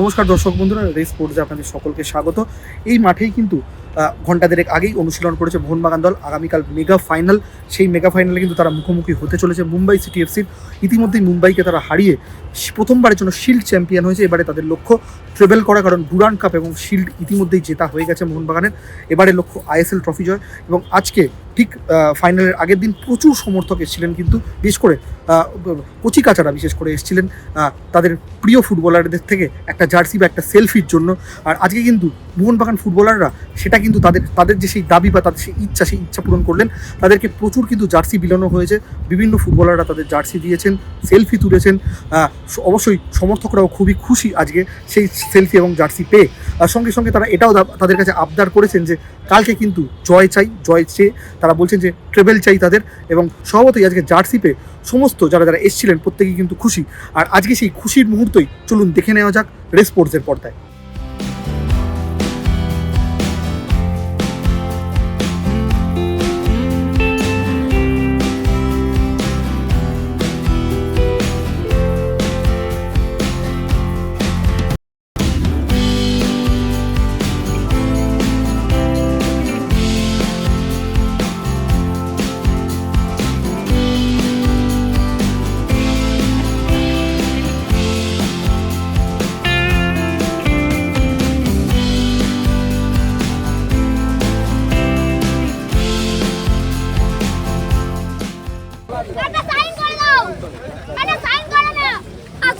নমস্কার দর্শক বন্ধুরা, রেস স্পোর্টসে আপনাদের সকলকে স্বাগত। এই মাঠেই কিন্তু ঘণ্টা দেড়েক আগেই অনুশীলন করেছে মোহনবাগান দল। আগামীকাল মেগা ফাইনাল। সেই মেগা ফাইনালে কিন্তু তারা মুখোমুখি হতে চলেছে মুম্বাই সিটি এফসির ইতিমধ্যেই মুম্বাইকে তারা হারিয়ে প্রথমবারের জন্য শিল্ড চ্যাম্পিয়ন হয়েছে। এবারে তাদের লক্ষ্য ট্রেভেল করা, কারণ ডুরান কাপ এবং শিল্ড ইতিমধ্যেই জেতা হয়ে গেছে মোহনবাগানের। এবারে লক্ষ্য আইএসএল ট্রফি জয়। এবং আজকে ঠিক ফাইনালের আগের দিন প্রচুর সমর্থক এসেছিলেন কিন্তু বিশেষ করে কচি কাচারা বিশেষ করে এসেছিলেন তাদের প্রিয় ফুটবলারদের থেকে একটা জার্সি বা একটা সেলফির জন্য। আর আজকে কিন্তু মোহনবাগান ফুটবলাররা সেটা কিন্তু তাদের তাদের যে সেই দাবি বা তাদের সেই ইচ্ছা সেই ইচ্ছা পূরণ করলেন। তাদেরকে প্রচুর কিন্তু জার্সি বিলানো হয়েছে। বিভিন্ন ফুটবলাররা তাদের জার্সি দিয়েছেন, সেলফি তুলেছেন। অবশ্যই সমর্থকরাও খুবই খুশি আজকে সেই সেলফি এবং জার্সি পেয়ে। সঙ্গে সঙ্গে তারা এটাও তাদের কাছে আবদার করেছেন যে কালকে কিন্তু জয় চাই, জয় চেয়ে তারা বলছেন যে ট্রেভেল চাই তাদের এবং স্বভাবতই আজকে জার্সিপে সমস্ত যারা যারা এসছিলেন প্রত্যেকেই কিন্তু খুশি। আর আজকে সেই খুশির মুহূর্তই চলুন দেখে নেওয়া যাক রেসপোর্টসের পর্দায়।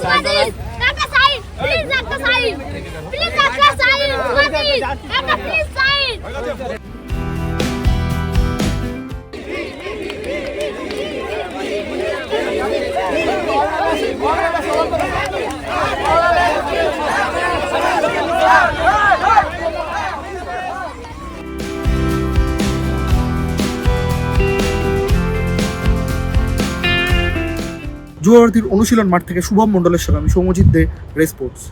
আসমাদিস একটা সাইন প্লিজ একটা সাইন প্লিজ একটা সাইন আসমাদিস একটা প্লিজ সাইন যুবভারতীর অনুশীলন মাঠ থেকে শুভম মণ্ডলের সঙ্গে আমি সৌমজিৎ দে রেস স্পোর্টস।